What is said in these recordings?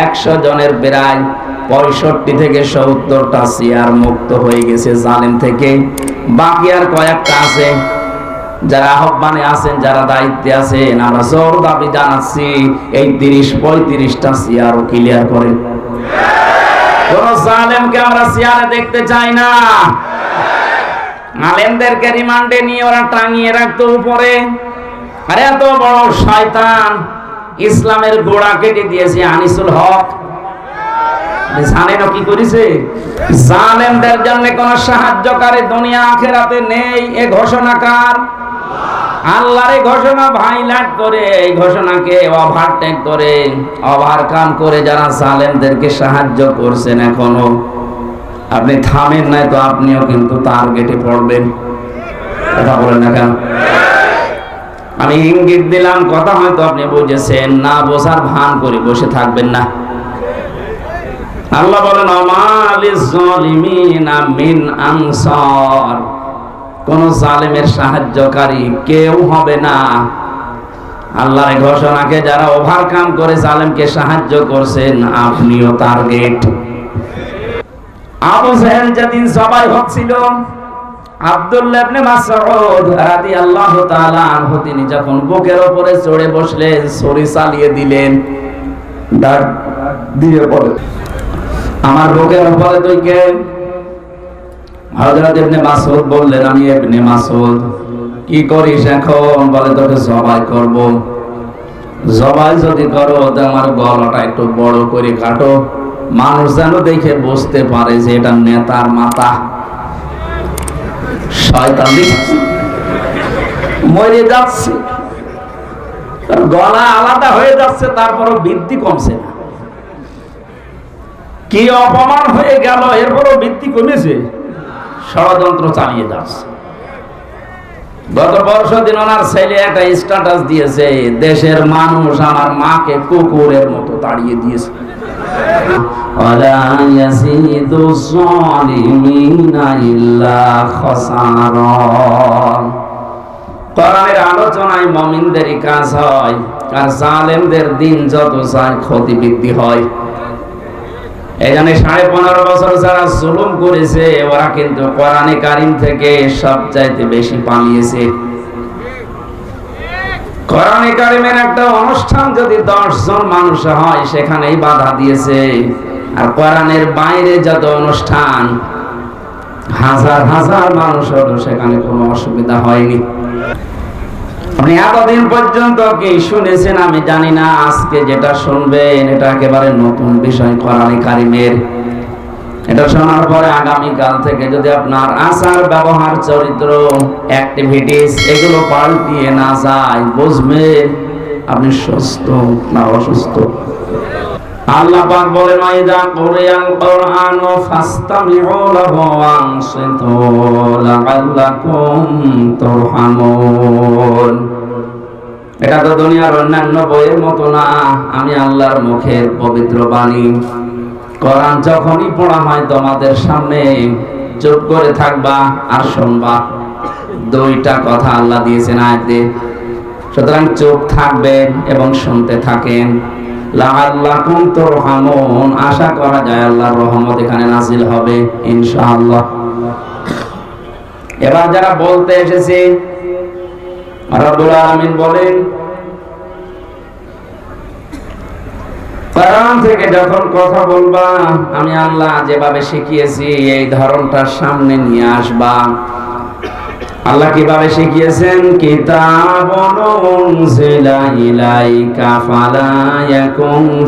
একশো জনের প্রায় পঁয়ষট্টি থেকে সত্তরটা চেয়ার মুক্ত হয়ে গেছে জালেম থেকে। বাকি আর কয়েকটা আছে। যারা আহ্বানে আছেন, যারা দায়িত্বে আছেন, আমরা জোর দাবি জানাচ্ছি, এই তিরিশ, পঁয়ত্রিশটা চেয়ারও ক্লিয়ার করেন কোন জালেমকে আমরা চেয়ারে দেখতে চাই না। আলেমদেরকে রিমান্ডে নিয়ে ওরা টাঙিয়ে রাখতো উপরে। আর এত বড় শয়তান। ইসলামের গোড়া কেটে দিয়েছে আনিসুল হক। জানেন কি করেছে? জালেমদের জন্য কোন সাহায্যকারী দুনিয়া আখেরাতে নেই, এ ঘোষণাকার আল্লাহর ঘোষণা ভাইলাট করে, এই ঘোষণাকে ওভারটেক করে ওভারকাম করে যারা জালেমদেরকে সাহায্য করছেন এখনও। আপনি থামেন নাই তো আপনিও কিন্তু তার টার্গেটে পড়বেন। কথা বলেন না কেন? আমি ইঙ্গিত দিলাম, কথা হয়তো আপনি বুঝেছেন, না বোঝার ভান করে বসে থাকবেন না। আল্লাহ বলেন মিন আনসার। কোন জালেমের সাহায্যকারী কেউ হবে না। আল্লাহর ঘোষণাকে যারা ওভারকাম করে জালেমকে সাহায্য করছেন, আপনিও টার্গেট আবু জাহেল যেদিন সবাই হচ্ছিল তিনি যখন বুকের চড়ে বসলেন ছড়ি চালিয়ে দিলেন আমার বুকের তুই কে? বললেন, আমি ইবনে মাসউদ। কি করিস এখন? বলে, তোকে জবাই করব। জবাই যদি করো আমার গলাটা একটু বড় করে কাটো। মানুষ যেন দেখে বুঝতে পারে যে এটা নেতার মাথা। মরে যাচ্ছে। গলা আলাদা হয়ে যাচ্ছে, তারপরও বৃদ্ধি কমছে না। কি অপমান হয়ে গেল, এরপরও বৃদ্ধি কমেছে। ষড়যন্ত্র চালিয়ে যাচ্ছে। গত বর্ষ দিন ওনার ছেলে একটা স্ট্যাটাস দিয়েছে, দেশের মানুষ আমার মাকে কুকুরের মতো তাড়িয়ে দিয়েছে। ولا يزيد الظالمين إلا خسارا কোরআনের আলোচনায় মমিনদেরই কাজ হয় আর জালেমদের দিন যত চায় ক্ষতি বৃদ্ধি হয় এই জন্য সাড়ে পনেরো বছর যারা জুলুম করেছে ওরা কিন্তু কোরআনে কারিম থেকে সব চাইতে বেশি পালিয়েছে কোরআনে কারিমের একটা অনুষ্ঠান যদি জন মানুষ হয়, সেখানেই বাধা দিয়েছে। আর কোরআনের বাইরে যত অনুষ্ঠান, হাজার হাজার মানুষ হলো, সেখানে কোনো অসুবিধা হয়নি। আপনি এতদিন পর্যন্ত কি শুনেছেন? আমি জানি না, আজকে যেটা শুনবেন, এটা একেবারে নতুন বিষয় কোরআনে কারিমের। এটা শোনার পরে আগামী কাল থেকে যদি আপনার আচার, ব্যবহার, চরিত্র অ্যাক্টিভিটিস এগুলো পাল্টিয়ে না যায় বুঝবেন আপনি সুস্থ না অসুস্থ? আল্লাহ পাক বলেন আইদা কুরিয়াল কোরআন ফাসতামিউ লাহু ওয়ানসিতু লাআল্লাকুম তুরহামুন. এটা তো দুনিয়ার অন্যান্য বইয়ের মতো না, আমি আল্লাহর মুখের পবিত্র বাণী। কোরআন যখনই পড়া হয় তোমাদের সামনে, চুপ করে থাকবা আর শুনবা। দুইটা কথা আল্লাহ দিয়েছেন আয়াতে। সুতরাং চুপ থাকবেন এবং শুনতে থাকেন। লাআল্লাকুম তুরহামুন। আশা করা যায় আল্লাহর রহমত এখানে নাজিল হবে, ইনশাআল্লাহ। এবার যারা বলতে এসেছে, রব্বুল আলামিন বলেন কোরআন থেকে যখন কথা বলবা, আমি আল্লাহ যেভাবে শিখিয়েছি, এই ধরনটার সামনে নিয়ে আসবা। আল্লাহ কীভাবে শিখিয়েছেন? কিতাবুন উনজিলা ইলাইকা ফালা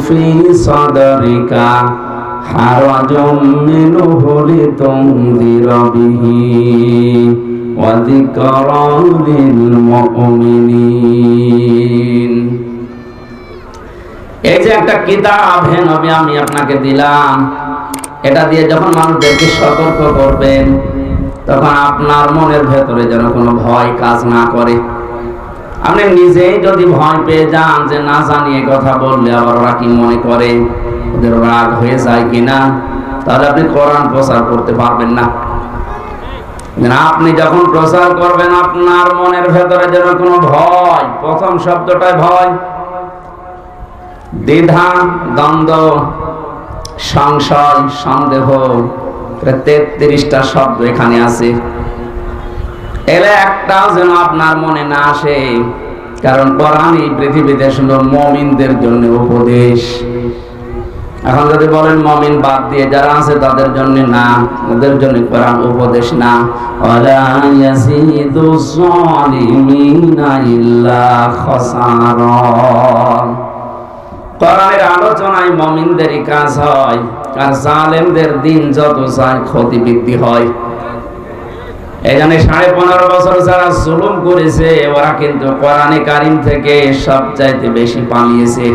ফি সাদরিকা হারাজুম মিনহু লিতুনদিরা বিহি ওয়া যিকরা লিল মুমিনিন। এই যে একটা কিতাব, হে নবী, আমি আপনাকে দিলাম। এটা দিয়ে যখন মানুষদেরকে সতর্ক করবেন, তখন আপনার মনের ভেতরে যেন কোনো ভয় কাজ না করে। আপনি নিজেই যদি ভয় পেয়ে যান যে না জানিয়ে কথা বললে আবার ওরা কি মনে করে, ওদের রাগ হয়ে যায় কিনা, তাহলে আপনি কোরআন প্রচার করতে পারবেন না। আপনি যখন প্রচার করবেন, আপনার মনের ভেতরে যেন কোনো ভয়, প্রথম শব্দটাই ভয় দ্বিধা, দ্বন্দ্ব, সংশয়, সন্দেহ তেত্রিশটা শব্দ এখানে আছে। এলে একটাও যেন আপনার মনে না আসে, কারণ কোরআন এই পৃথিবীতে শুধু মমিনদের জন্য উপদেশ। এখন যদি বলেন মমিন বাদ দিয়ে যারা আছে তাদের জন্য না ওদের জন্য কোরআন উপদেশ না। ইল্লা খাসারা। কোরআনের আলোচনায় মমিনদেরই কাজ হয়, আর জালেমদের দিন যত চায় ক্ষতি বৃদ্ধি হয়। জন্য সাড়ে পনেরো বছর যারা জুলুম করেছে, ওরা কিন্তু কোরআনে কারিম থেকে সবচাইতে বেশি পালিয়েছে।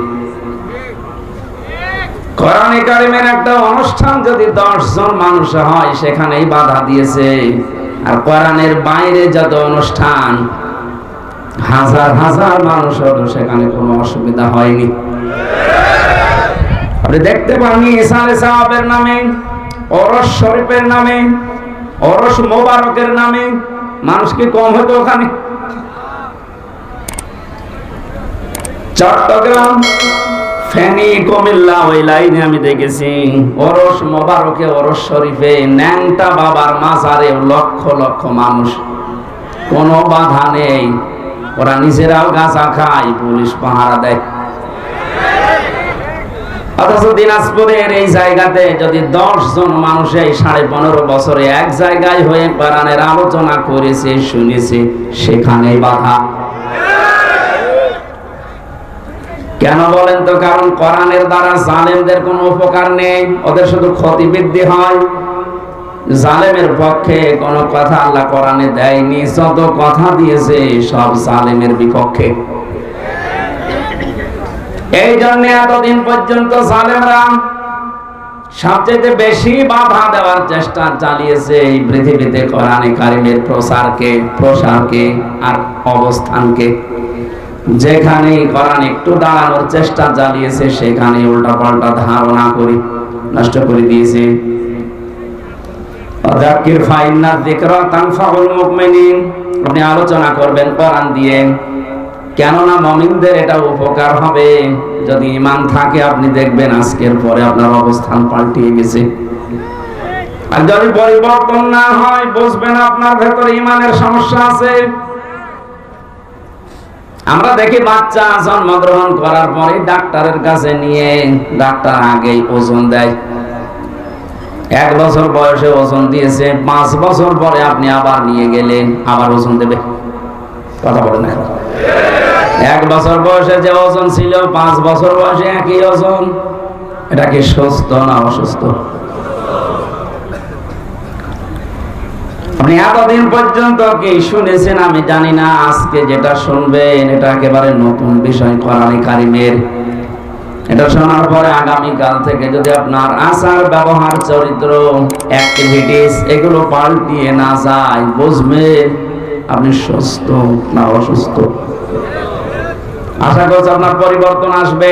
কোরআনে কারিমের একটা অনুষ্ঠান যদি দশ জন মানুষ হয়, সেখানেই বাধা দিয়েছে। আর কোরআনের বাইরে যত অনুষ্ঠান, হাজার হাজার মানুষ হলো সেখানে কোনো অসুবিধা হয়নি। আপনি দেখতে পান ইসালে সাহাবের নামে অরস শরীফের নামে অরস মোবারকের নামে, মানুষ কি কম হতো ওখানে? চট্টগ্রাম, ফেনী, কুমিল্লা, ওই লাইনে আমি দেখেছি, ওরস মোবারকে, ওরস শরীফে, ন্যাংটা বাবার মাজারে লক্ষ লক্ষ মানুষ। কোনো বাধা নেই, ওরা নিজেরাও গাঁজা খায়, পুলিশ পাহারা দেয়। অথচ দিনাজপুরের এই জায়গাতে যদি দশ জন মানুষ এই সাড়ে পনেরো বছরে এক জায়গায় হয়ে আলোচনা করেছে, শুনেছে বাধা। কেন বলেন তো? কারণ কোরআনের দ্বারা জালেমদের কোনো উপকার নেই, ওদের শুধু ক্ষতি বৃদ্ধি হয়। জালেমের পক্ষে কোনো কথা আল্লাহ কোরআনে দেয়নি, যত কথা দিয়েছে সব জালেমের বিপক্ষে। এই জন্য এতদিন পর্যন্ত জালেমরা সবচেয়ে বেশি বাধা দেওয়ার চেষ্টা চালিয়েছে এই পৃথিবীতে কোরআনে কারিমের প্রসারকে প্রসারকে আর অবস্থানকে। যেখানে কোরআন একটু দাঁড়ানোর চেষ্টা চালিয়েছে সেখানে উল্টা পাল্টা ধারণা করি, নষ্ট করে দিয়েছে। যাকির ফাইন্না যিকরা তানফাউল মুমিনিন। আপনি আলোচনা করবেন কোরআন দিয়ে। কেননা মমিনদের এটা উপকার হবে। যদি ইমান থাকে, আপনি দেখবেন আজকের পরে আপনার অবস্থান পাল্টিয়ে গেছে। আর যদি পরিবর্তন না হয়, বুঝবেন আপনার ভেতরে ইমানের সমস্যা আছে। আমরা দেখি বাচ্চা জন্মগ্রহণ করার পরে ডাক্তারের কাছে নিয়ে ডাক্তার আগেই ওজন দেয়। এক বছর বয়সে ওজন দিয়েছে, পাঁচ বছর পরে আপনি আবার নিয়ে গেলেন আবার ওজন দেবে। কথা বলেন এখন এক বছর বয়সে যে ওজন ছিল, পাঁচ বছর বয়সে একই ওজন। এটা কি সুস্থ না অসুস্থ? আপনি এতদিন পর্যন্ত কি শুনেছেন? আমি জানি না, আজকে যেটা শুনবেন, এটা একেবারে নতুন বিষয়, কোরআনে কারিমের। এটা শোনার পরে আগামী কাল থেকে যদি আপনার আচার, ব্যবহার, চরিত্র অ্যাক্টিভিটিস এগুলো পাল্টিয়ে না যায়, বুঝবেন আপনি সুস্থ না অসুস্থ। আশা করছি আপনার পরিবর্তন আসবে।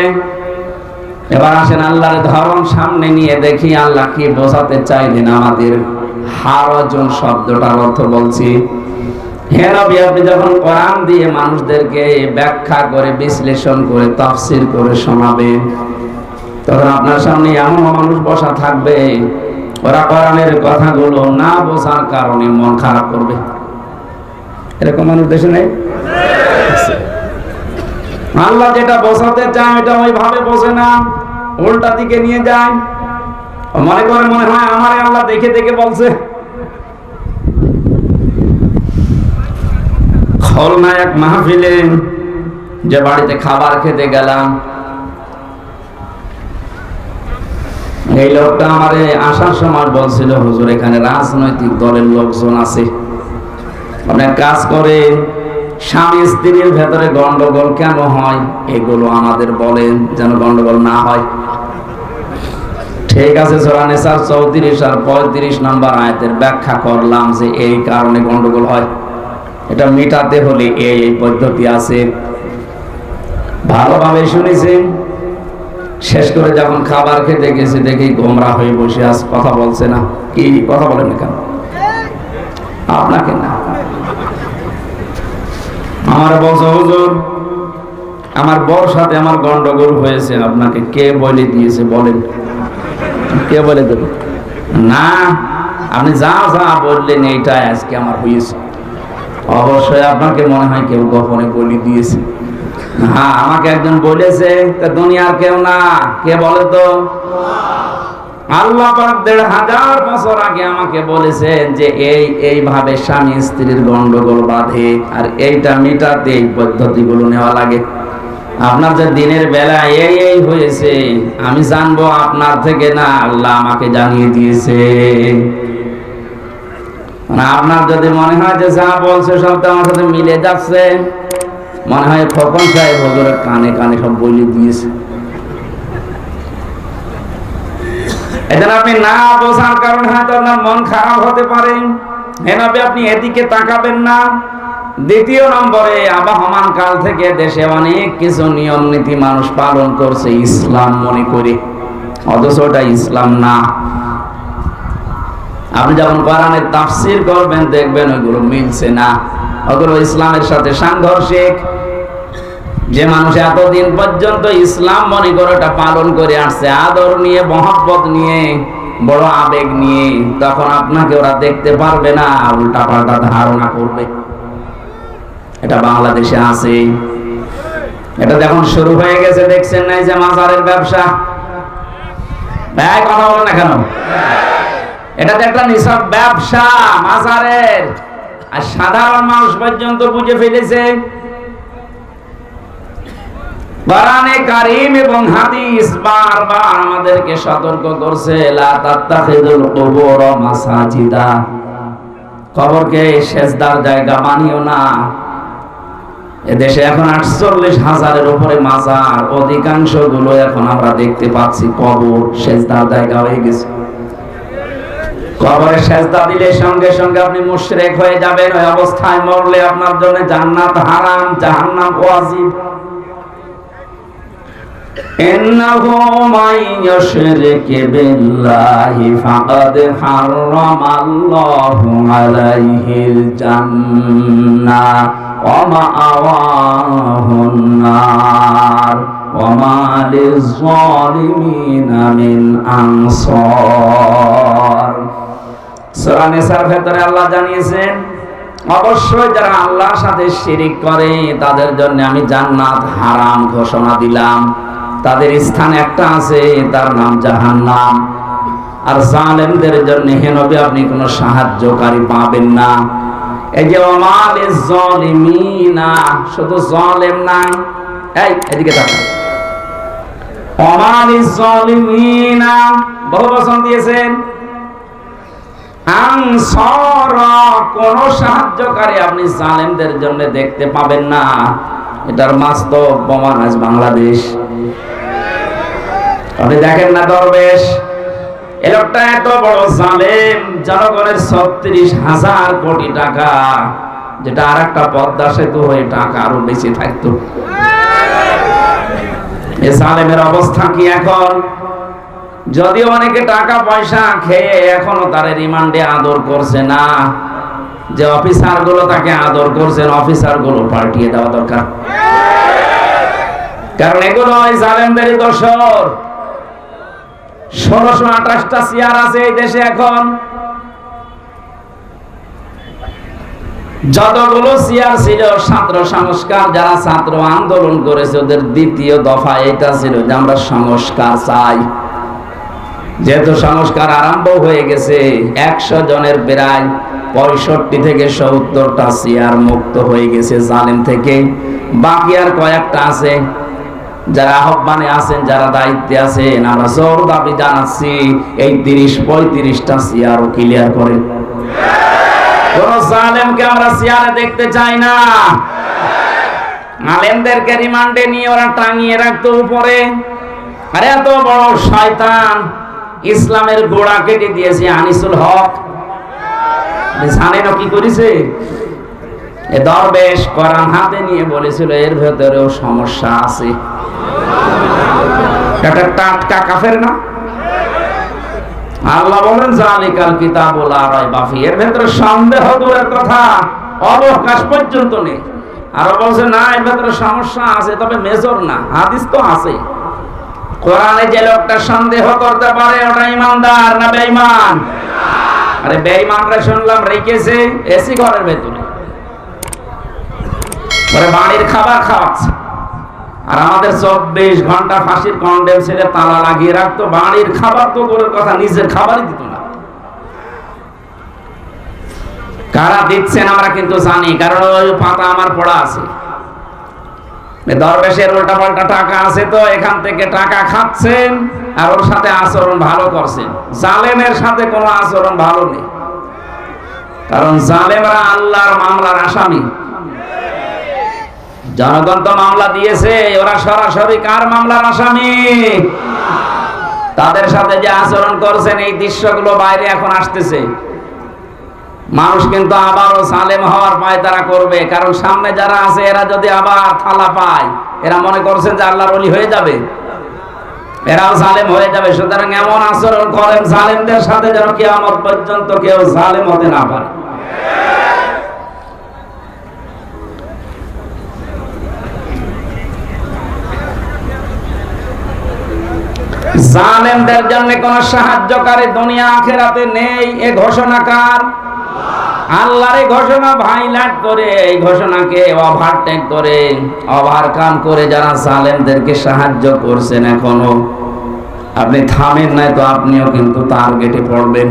এবার আসেন আল্লাহর ধরন সামনে নিয়ে দেখি আল্লাহ কি বোঝাতে চাইলেন আমাদের হারজন শব্দটার অর্থ বলছি। হ্যাঁ নবী, আপনি যখন কোরআন দিয়ে মানুষদেরকে ব্যাখ্যা করে, বিশ্লেষণ করে, তাফসির করে শোনাবেন, তখন আপনার সামনে এমন মানুষ বসা থাকবে, ওরা কোরআনের কথাগুলো না বোঝার কারণে মন খারাপ করবে। এরকম মানুষ দেশে নেই? আল্লাহ যেটা বসাতে চায় এটা ওইভাবে বসে না। উল্টা দিকে নিয়ে যায়। মনে করে, মনে হয় আমার আল্লাহ দেখে দেখে বলছে। খলনায়ক মাহফিলে যে বাড়িতে খাবার খেতে গেলাম, এই লোকটা আমারে আসার সময় বলছিল, হুজুর, এখানে রাজনৈতিক দলের লোকজন আছে। অনেক কাজ করে স্বামী স্ত্রীর ভেতরে গন্ডগোল কেন হয়? এগুলো আমাদের বলেন, যেন গন্ডগোল না হয়। ঠিক আছে সোরানেসার চৌত্রিশ আর পঁয়ত্রিশ নম্বর আয়তের ব্যাখ্যা করলাম যে এই কারণে গন্ডগোল হয়। এটা মেটাতে হলে এই এই পদ্ধতি আছে। ভালোভাবে শুনেছি। শেষ করে যখন খাবার খেতে গেছে, দেখি গোমরা হয়ে বসে আস কথা বলছে না। কি, কথা বলেন কেন? আপনাকে না। আমার বলছে হুজুর। আমার বর সাথে আমার গন্ডগোল হয়েছে। আপনাকে কে বলে দিয়েছে বলেন? কে বলে দেবে? না, আপনি যা যা বললেন এইটাই আজকে আমার হয়েছে। অবশ্যই আপনাকে মনে হয় কেউ গোপনে বলে দিয়েছে। হ্যাঁ আমাকে একজন বলেছে, তা দুনিয়ার কেউ না। কে বলে তো? আল্লাহ পাক দেড় হাজার বছর আগে আমাকে বলেছেন যে এই, এইভাবে স্বামী স্ত্রীর গন্ডগোল বাঁধে আর এইটা মিটাতে এই পদ্ধতিগুলো নেওয়া লাগে। আপনার যে দিনের বেলা এই এই হয়েছে, আমি জানব আপনার থেকে না আল্লাহ আমাকে জানিয়ে দিয়েছে। মানে আপনার যদি মনে হয় যে যা বলছে সব তো আমার সাথে মিলে যাচ্ছে, মনে হয় খোকন সাহেব হজুরের কানে কানে সব বলে দিয়েছে। এজন্য আপনি না বোঝার কারণে হয়তো আপনার মন খারাপ হতে পারে। এভাবে আপনি এদিকে তাকাবেন না। দ্বিতীয় নম্বরে আবহমান কাল থেকে দেশে অনেক কিছু নিয়ম নীতি মানুষ পালন করছে, ইসলাম মনে করে। অথচ ওটা ইসলাম না। আপনি যখন কোরআনের তাফসির করবেন, দেখবেন ওইগুলো মিলছে না। ওগুলো ইসলামের সাথে সাংঘর্ষিক। যে মানুষ এতদিন পর্যন্ত ইসলাম মনে করে ওটা পালন করে আসছে, আদর নিয়ে, মহব্বত নিয়ে, বড় আবেগ নিয়ে, তখন আপনাকে ওরা দেখতে পারবে না উল্টা পাল্টা ধারণা করবে। এটা বাংলাদেশে আছে। এটা যখন শুরু হয়ে গেছে, দেখছেন নাই যে মাজারের ব্যবসা? ভাই কথা বলো না কেন? এটা তো একটা নিছক ব্যবসা, মাজারের। আর সাধারণ মানুষ পর্যন্ত বুঝে ফেলেছে কোরআনে কারীম এবং হাদিস বারবার আমাদেরকে সতর্ক করছে, লা তাত্তাখিদুল কুবুর মাসাজিদা। কবরকে সেজদার জায়গা বানিও না। এদেশে এখন আটচল্লিশ হাজারের উপরে মাজার অধিকাংশগুলো এখন আমরা দেখতে পাচ্ছি কবর, সেজদার জায়গা হয়ে গেছে। কবরে সেজদা দিলে সঙ্গে সঙ্গে আপনি মুশরিক হয়ে যাবেন, ওই অবস্থায় মরলে আপনার জন্য জান্নাত হারাম, জাহান্নাম ওয়াজিব। إنه من يشرك بالله فقد حرم الله عليه الجنة ومأواه النار وما للظالمين من أنصار সূরা নিসার ভেতরে আল্লাহ জানিয়েছেন অবশ্যই যারা আল্লাহর সাথে শিরিক করে তাদের জন্য আমি জান্নাত হারাম ঘোষণা দিলাম তাদের স্থান একটা আছে, তার নাম জাহান্নাম। আর জালেমদের জন্য হেনবে আপনি কোনো সাহায্যকারী পাবেন না। এই যে শুধু এই, এদিকে জলিমিনা, বহু বচন দিয়েছেন। কোন সাহায্যকারী আপনি জালেমদের জন্য দেখতে পাবেন না। এটার বাস্তব প্রমাণ আজ বাংলাদেশ। আপনি দেখেন না দরবেশ, এ লোকটা এত বড় জালেম, জনগণের ছত্রিশ হাজার কোটি টাকা, যেটা আর একটা পদ্মা সেতু হয়ে টাকা আরও বেশি থাকতো। এ জালেমের অবস্থা কি এখন? যদি অনেকে টাকা পয়সা খেয়ে এখনও তার রিমান্ডে আদর করছে না, যে অফিসারগুলো তাকে আদর করছেন অফিসারগুলো পাল্টিয়ে দেওয়া দরকার। কারণ এগুলো ওই জালেমদেরই দোষর। ষোলোশো আঠাশটা চেয়ার আছে এই দেশে এখন। যতগুলো চেয়ার ছিল, ছাত্র সংস্কার, যারা ছাত্র আন্দোলন করেছে, ওদের দ্বিতীয় দফা এটা ছিল যে আমরা সংস্কার চাই। যেহেতু সংস্কার আরম্ভ হয়ে গেছে, একশো জনের প্রায় পঁয়ষট্টি থেকে সত্তরটা চেয়ার মুক্ত হয়ে গেছে জালেম থেকে। বাকি আর কয়েকটা আছে যারা আহ্বানে আছেন, যারা দায়িত্বে আছেন, আমরা জোর দাবি জানাচ্ছি, এই তিরিশ, পঁয়ত্রিশটা চেয়ারও ক্লিয়ার করে। কোন আমরা চেয়ারে দেখতে চাই না। আলেমদেরকে রিমান্ডে নিয়ে ওরা টাঙিয়ে রাখতো উপরে। আর এত বড় শয়তান। ইসলামের গোড়া কেটে দিয়েছে আনিসুল হক। জানেন কি করেছে? দরবেশ হাতে নিয়ে বলেছিল, এর ভেতরেও সমস্যা আছে। টাটকা কাফের না? আল্লাহ বলেন, জালিকাল বাফি এর ভেতরে সন্দেহ দূরের কথা, অবকাশ পর্যন্ত নেই। আরও বলছে, না, এর ভেতরে সমস্যা আছে, তবে মেজর না, হাদিস তো আছে। কোরআনে যে লোকটা সন্দেহ করতে পারে, ওটা ইমানদার না বেঈমান? আরে বেঈমানরা শুনলাম রেখেছে এসি ঘরের ভেতরে। পরে বাড়ির খাবার খাওয়াচ্ছে। আর আমাদের চব্বিশ ঘণ্টা ফাঁসির কন্ডেম ছেড়ে তালা লাগিয়ে রাখতো। বাড়ির খাবার তো করে কথা, নিজের খাবারই দিত না। কারা দিচ্ছেন আমরা কিন্তু জানি, কারণ ওই পাতা আমার পড়া আছে। দরবেশের উল্টা পাল্টা টাকা আছে তো, এখান থেকে টাকা খাচ্ছেন, আর ওর সাথে আচরণ ভালো করছেন। জালেমের সাথে কোনো আচরণ ভালো নেই। কারণ জালেমরা আল্লাহর মামলার আসামি। জনগণ তো মামলা দিয়েছে, ওরা সরাসরি কার মামলার আসামি? তাদের সাথে যে আচরণ করছেন, এই দৃশ্যগুলো বাইরে এখন আসতেছে। মানুষ কিন্তু আবারও সালেম হওয়ার পায় তারা করবে, কারণ সামনে যারা আছে, এরা যদি আবার থালা পায়, এরা মনে করছেন যে আল্লাহর অলি হয়ে যাবে। এরাও সালেম হয়ে যাবে, সুতরাং এমন আচরণ করেন সালেমদের সাথে যেন কেয়ামত পর্যন্ত কেউ সালেম হতে না পারে। জালেমদের জন্য কোন সাহায্যকারী দুনিয়া আখেরাতে নেই, এ ঘোষণা কার? আল্লাহর ঘোষণা ভাইলাট করে, এই ঘোষণাকে ওভারটেক করে ওভারকাম করে যারা জালেমদেরকে সাহায্য করছেন এখনও। আপনি থামেন নাই তো আপনিও কিন্তু টার্গেটে পড়বেন।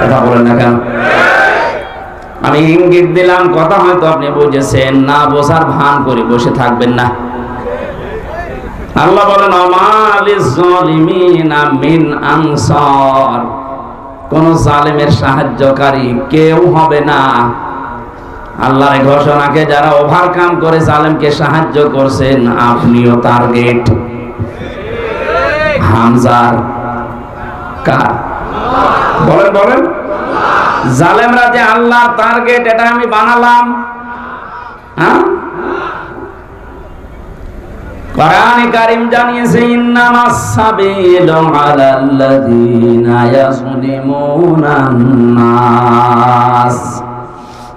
কথা বলেন না কেন? আমি ইঙ্গিত দিলাম, কথা হয়তো আপনি বুঝেছেন, না বসার ভান করে বসে থাকবেন না। আল্লাহ বলেন মিন আনসার। কোন জালেমের সাহায্যকারী কেউ হবে না। আল্লাহর ঘোষণাকে যারা ওভারকাম করে জালেমকে সাহায্য করছেন, আপনিও টার্গেট হামজার কার? বলেন বলেন। জালেমরা যে আল্লাহর টার্গেট এটা আমি বানালাম। হ্যাঁ? কোরআন কারীম জানিয়েছে ইন্নামাস সাবিলু আলাল্লাযিনা ইয়াজলিমুনা নাস।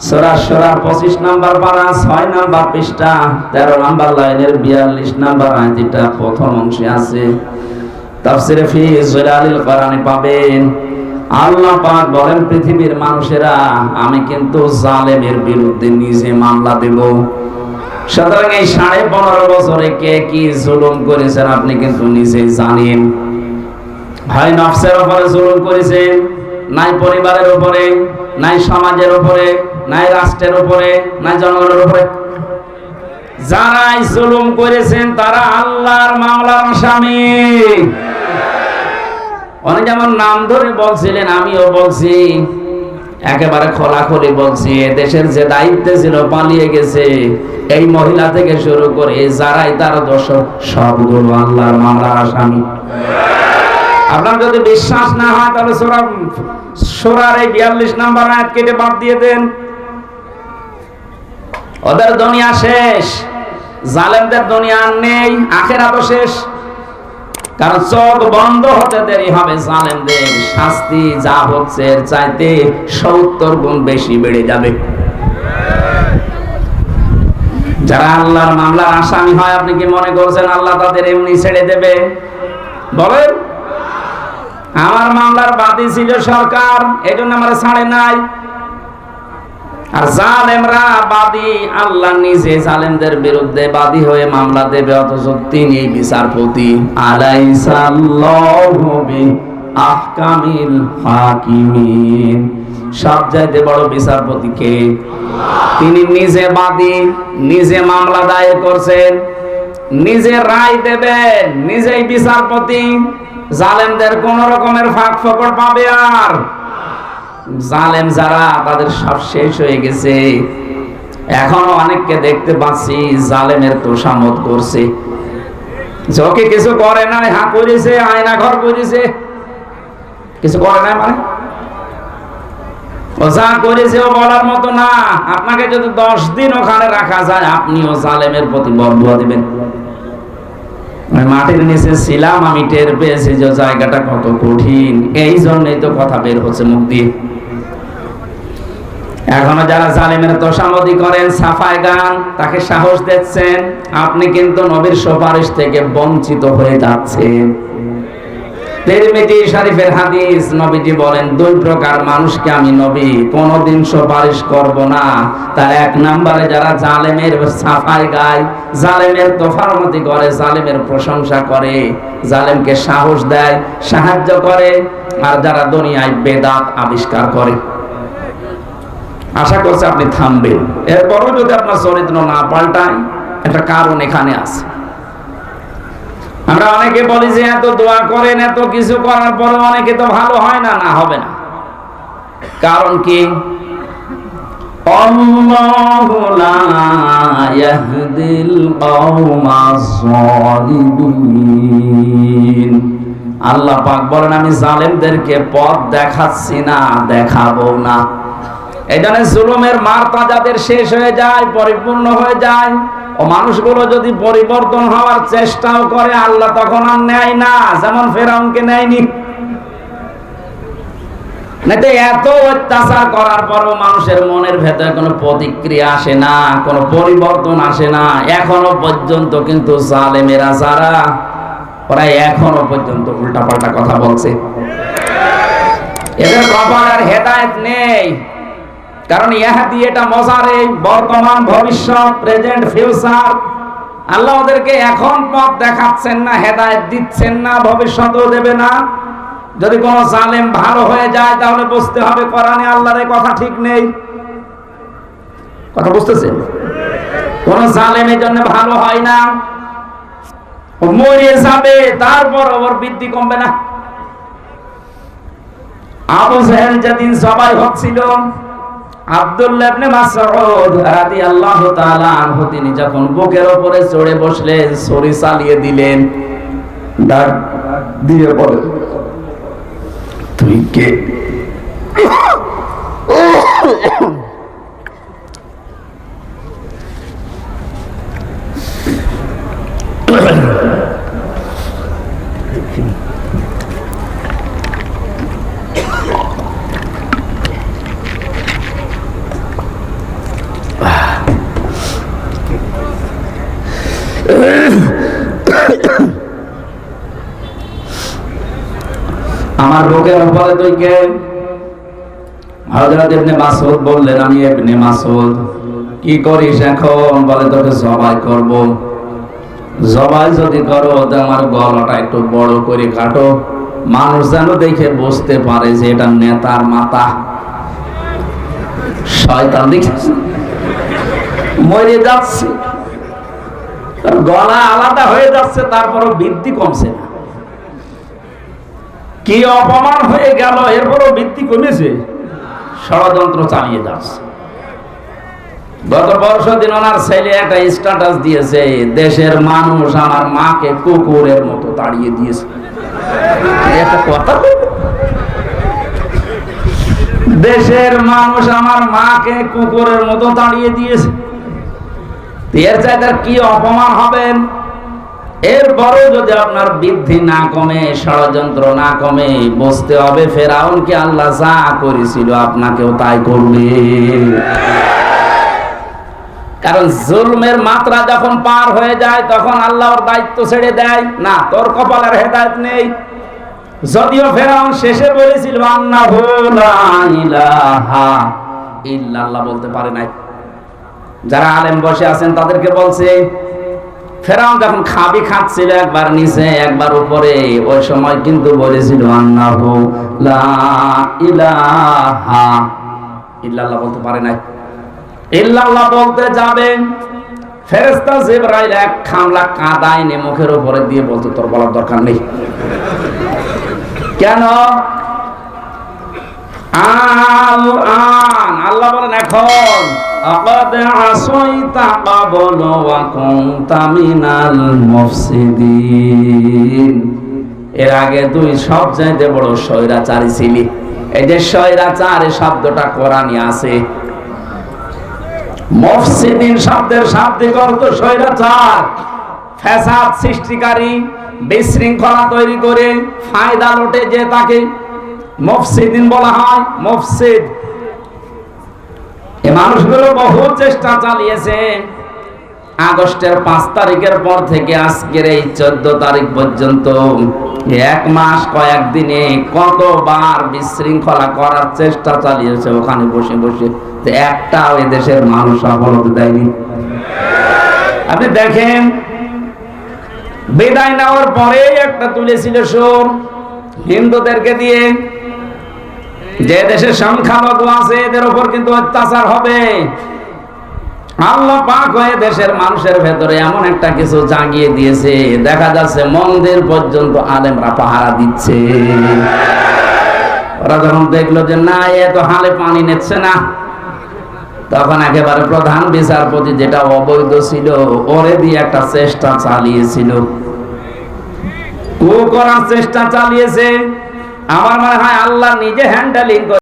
সূরা সূরা 25 নাম্বার পারা 6 নাম্বার পৃষ্ঠা 13 নাম্বার লাইনের 42 নাম্বার প্রথম অংশে আছে। তাফসিরে ফি পাবেন, আল্লাহ পাক বলেন, পৃথিবীর মানুষেরা, আমি কিন্তু জালেমের বিরুদ্ধে নিজে মামলা দেব। সুতরাং এই সাড়ে পনেরো বছরে কে কি জুলুম করেছেন আপনি কিন্তু নিজেই জানেন। হয় নফসের ওপরে জুলুম করেছেন, নাই পরিবারের উপরে, নাই সমাজের উপরে, নাই রাষ্ট্রের উপরে, নাই জনগণের উপরে। যারাই জুলুম করেছেন তারা আল্লাহর মামলার আসামি অনেক যেমন নাম ধরে বলছিলেন, আমিও বলছি। একেবারে খোলাখুলি বলছি, দেশের যে দায়িত্বে ছিল, পালিয়ে গেছে। এই মহিলা থেকে শুরু করে যারাই তার দর্শক সবগুলো আল্লাহর মামলার আসামি। আপনার যদি বিশ্বাস না হয়, তাহলে সোরা, সোরার এই বিয়াল্লিশ নাম্বার আয়াত কেটে বাদ দিয়ে দেন। ওদের দুনিয়া শেষ, জালেমদের দুনিয়া আর নেই আখেরা তো শেষ। কারণ চোখ বন্ধ হতে দেরি হবে জালেমদের শাস্তি যা হচ্ছে, এর চাইতে সত্তর গুণ বেশি বেড়ে যাবে। যারা আল্লাহর মামলার আসামি হয়, আপনি কি মনে করছেন আল্লাহ তাদের এমনি ছেড়ে দেবে? বলেন, আমার মামলার বাদী ছিল সরকার এই জন্য আমার ছাড়ে নাই। আর জালেমরা বাদী, আল্লাহ নিজে জালেমদের বিরুদ্ধে বাদী হয়ে মামলা দেবে, অথচ তিনি বিচারপতি। আহকামিল হাকিমিন। সব চাইতে বড় বিচারপতি কে? তিনি নিজে বাদী, নিজে মামলা দায়ের করছেন, নিজে রায় দেবেন, নিজেই বিচারপতি। জালেমদের কোন রকমের ফাঁক ফকর পাবে আর জালেম যারা, তাদের সব শেষ হয়ে গেছে। এখনও অনেককে দেখতে পাচ্ছি জালেমের তোষামত করছে। চোখে কিছু করে না হা করেছে, আয়না ঘর করেছে। কিছু করে না মানে? ও করেছে ও বলার মতো না। আপনাকে যদি দশ দিন ওখানে রাখা যায়, আপনিও জালেমের প্রতি বরদুয়া দিবেন। মাটির নিচে ছিলাম, আমি টের পেয়েছি যে জায়গাটা কত কঠিন। এই জন্যই তো কথা বের হচ্ছে মুখ দিয়ে। এখনও যারা জালিমের তোষামদি করেন, সাফাই গান, তাকে সাহস দিচ্ছেন, আপনি কিন্তু নবীর সুপারিশ থেকে বঞ্চিত হয়ে যাচ্ছেন। শরীফের হাদিস নবীজি বলেন, দুই প্রকার মানুষকে আমি নবী সুপারিশ করব না। তার এক নম্বরে যারা জালেমের সাফাই গায়, জালেমের তোফারমতি করে, জালেমের প্রশংসা করে, জালেমকে সাহস দেয়, সাহায্য করে, আর যারা দুনিয়ায় বেদাত আবিষ্কার করে। আশা করছি আপনি থামবেন। এরপরও যদি আপনার চরিত্র না পাল্টায়, একটা কারণ এখানে আছে। আমরা অনেকে বলি যে, এত দোয়া করেন, এত কিছু করার পরে অনেকে তো ভালো হয় না। না, হবে না। কারণ কি? আল্লাহু পাক বলেন, আমি জালেমদেরকে পথ দেখাচ্ছি না, দেখাবো না। এই জুলুমের মার্তা যাদের শেষ হয়ে যায়, পরিপূর্ণ হয়ে যায়, ও মানুষগুলো যদি পরিবর্তন হওয়ার চেষ্টাও করে, আল্লাহ তখন আর নেয় না, যেমন ফেরাউনকে নেয়নি। এত অত্যাচার করার পরও মানুষের মনের ভেতরে কোনো প্রতিক্রিয়া আসে না, কোনো পরিবর্তন আসে না। এখনও পর্যন্ত কিন্তু জালেমেরা যারা ওরা এখনও পর্যন্ত উল্টাপাল্টা কথা বলছে। এদের কপাল আর হেদায়েত নেই। কারণ ইহাদি এটা মজারে বর্তমান ভবিষ্যৎ প্রেজেন্ট ফিউচার আল্লাহ ওদেরকে এখন পথ দেখাচ্ছেন না, হেদায়েত দিচ্ছেন না, ভবিষ্যতেও দেবে না। যদি কোন জালেম ভালো হয়ে যায়, তাহলে বুঝতে হবে কোরআনে আল্লাহর এই কথা ঠিক নেই। কথা বুঝতেছেন? কোন জালেমের জন্য ভালো হয় না। মরে যাবে, তারপর ওর বৃদ্ধি কমবে না। আবু জাহেল যেদিন সবাই হচ্ছিল আব্দুল্লাহ ইবনে মাসউদ রাদিয়াল্লাহু তিনি যখন বুকের উপরে চড়ে বসলেন ছড়ি চালিয়ে দিলেন, ডাক দিয়ে বলে তুই কে? বুকের উপরে তুই কে? হযরত ইবনে বললেন, আমি কি করিস এখন? বলে, তোকে জবাই করব। জবাই যদি করো আমার গলাটা একটু বড় করে কাটো। মানুষ যেন দেখে বুঝতে পারে যে এটা নেতার শয়তান দেখেছে মরে যাচ্ছে। গলা আলাদা হয়ে যাচ্ছে, তারপরও বৃদ্ধি কমছে না। কি অপমান হয়ে গেল? এরপরও বৃদ্ধি কমেছে। ষড়যন্ত্র চালিয়ে যাচ্ছে। গত বর্ষ দিন ওনার ছেলে একটা স্ট্যাটাস দিয়েছে, দেশের মানুষ আমার মাকে কুকুরের মতো তাড়িয়ে দিয়েছে। দেশের মানুষ আমার মাকে কুকুরের মতো তাড়িয়ে দিয়েছে। এর চাইতে কি অপমান হবেন? এরপরও যদি আপনার বৃদ্ধি না কমে, ষড়যন্ত্র না কমে, বুঝতে হবে ফেরাউনকে আল্লাহ যা করেছিল আপনাকেও তাই করবে। কারণ জুলমের মাত্রা যখন পার হয়ে যায়, তখন আল্লাহর দায়িত্ব ছেড়ে দেয়। না, তোর কপালের হেদায়ত নেই। যদিও ফেরাউন শেষে বলেছিল, আন্নাহু লা ইলাহা ইল্লাল্লাহ, বলতে পারে নাই। যারা আলেম বসে আছেন, তাদেরকে বলছে ফেরাউন যখন খাবি খাচ্ছিল একবার নিচে, একবার উপরে, ওই সময় কিন্তু বলেছিল ইলাহা ইল্লাল্লাহ বলতে পারে নাই। ইল্লাল্লাহ বলতে জিবরাইল এক খামলা কাদা এনে মুখের উপরে দিয়ে বলতো, তোর বলার দরকার নেই। কেন? আল আন আল্লাহ বলেন, এখন আকাদ আসইতা ক্বাবল ওয়া কুনতা মিনাল এর আগে তুই সব চাইতে বড় স্বৈরাচারী ছিলি। এই যে স্বৈরাচার এই শব্দটা কোরআনে আছে। মফসিদিন শব্দের শাব্দিক অর্থ স্বৈরাচার। ফ্যাসাদ সৃষ্টিকারী, বিশৃঙ্খলা তৈরি করে ফায়দা লোটে যে তাকে মফসিদিন বলা হয়। মফসিদ এই মানুষগুলো বহু চেষ্টা চালিয়েছে। আগস্টের পাঁচ তারিখের পর থেকে আজকের এই চোদ্দ তারিখ পর্যন্ত এক মাস কয়েক দিনে কতবার বিশৃঙ্খলা করার চেষ্টা চালিয়েছে ওখানে বসে বসে। একটাও এ দেশের মানুষ সফল হতে দেয়নি। আপনি দেখেন, বিদায় নেওয়ার পরে একটা তুলেছিল সোর হিন্দুদেরকে দিয়ে। যে দেশের সংখ্যালঘু আছে, এদের উপর কিন্তু অত্যাচার হবে। আল্লাহ পাক হয়ে দেশের মানুষের ভেতরে এমন একটা কিছু জাগিয়ে দিয়েছে। দেখা যাচ্ছে মন্দির পর্যন্ত আলেমরা পাহারা দিচ্ছে। ওরা যখন দেখল যে না, এ তো হালে পানি নিচ্ছে না, তখন একেবারে প্রধান বিচারপতি যেটা অবৈধ ছিল, ওরে দিয়ে একটা চেষ্টা চালিয়েছিল। কু করার চেষ্টা চালিয়েছে। আমার মনে হয় আল্লাহ নিজে হ্যান্ডেলিং করে।